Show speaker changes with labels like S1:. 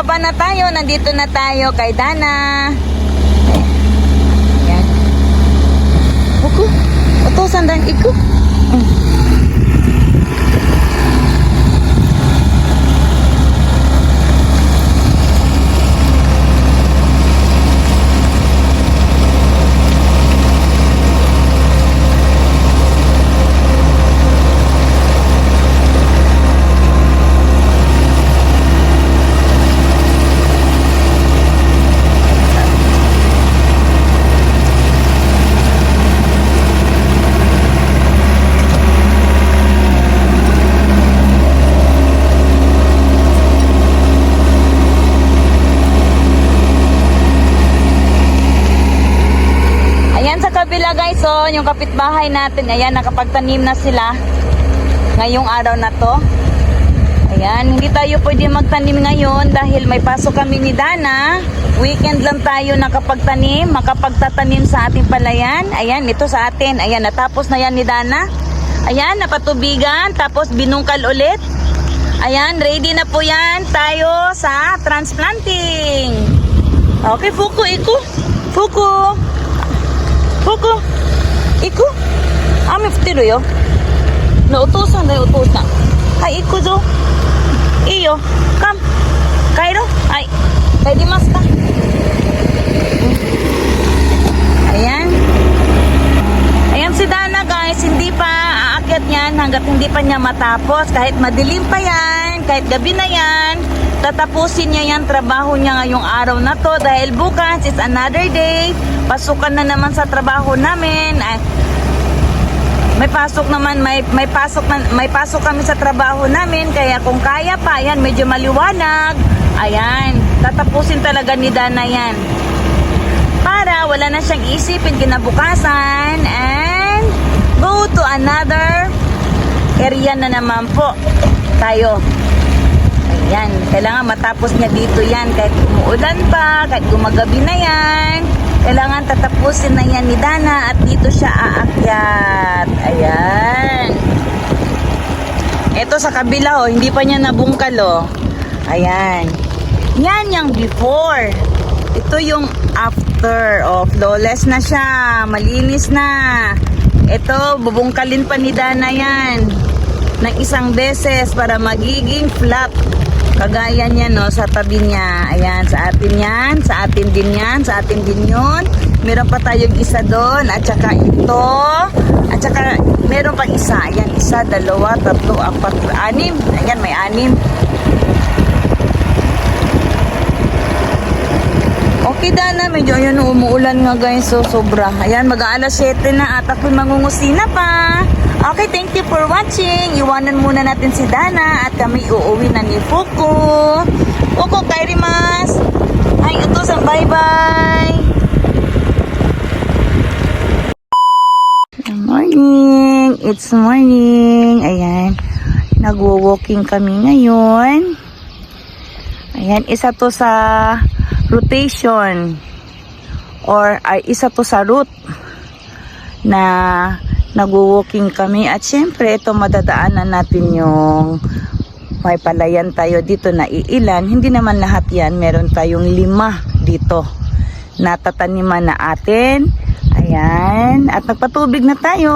S1: pababa na tayo. Nandito na tayo kay Dana. Ayan. Uko. Utusan dan iku. Kabila guys, so yung kapitbahay natin, ayan nakapagtanim na sila ngayong araw na to. Ayan, hindi tayo pwede magtanim ngayon dahil may pasok kami ni Dana. Weekend lang tayo nakapagtanim, makapagtatanim sa ating palayan. Ayan, ito sa atin. Ayan, natapos na yan ni Dana. Ayan, napatubigan, tapos binungkal ulit. Ayan, ready na po yan tayo sa transplanting. Okay, Fuku, Iku. Fuku. Fuku. Iku. Ami futiro yo. Nautusan na utusan. Ay, Iku zo. Iyo. Come. Kairo. Ay. Kay Dimas ka. Ayan. Ayan si Dana guys, hindi pa aakyat yan hanggat hindi pa niya matapos. Kahit madilim pa yan, kahit gabi na yan, tatapusin niya yan trabaho niya ngayong araw na to dahil bukas is another day. Pasukan na naman sa trabaho namin. Ay, may pasok naman, may, may pasok na, may pasok kami sa trabaho namin kaya kung kaya pa, ayan, medyo maliwanag. Ayan, tatapusin talaga ni Dana yan para wala na siyang isipin kinabukasan and go to another area na naman po tayo. Ayan, kailangan matapos niya dito yan kahit umuulan pa, kahit gumagabi na yan. Kailangan tatapusin na yan ni Dana at dito siya aakyat. Ayan. Ito sa kabila oh, hindi pa niya nabungkal oh. Ayan. Yan yung before. Ito yung after. Oh, flawless na siya. Malinis na. Ito, bubungkalin pa ni Dana yan. Ng isang beses para magiging flat. Kagaya niya no, sa tabi niya. Ayan, sa atin yan. Sa atin din yan. Sa atin din yun. Meron pa tayong isa doon. At saka ito. At saka meron pang isa. Ayan, isa, dalawa, tatlo, apat, anim. Ayan, may anim. Okay Dana, medyo ayun umuulan nga guys, so sobra. Ayan, mag-aalas 7 na at ako'y mangungusina pa. Okay, thank you for watching. Iwanan muna natin si Dana at kami uuwi na ni Fuku. Fuku, kairimas. Ay, utusan, bye-bye. Good morning. It's morning. Ayan. Nagwo-walking kami ngayon. Ayan, isa to sa rotation or ay isa to sa route na nagwo-walking kami. At syempre ito madadaanan natin yung may palayan tayo dito na iilan. Hindi naman lahat yan. Meron tayong lima dito. Na tataniman na atin. Ayan. At nagpatubig na tayo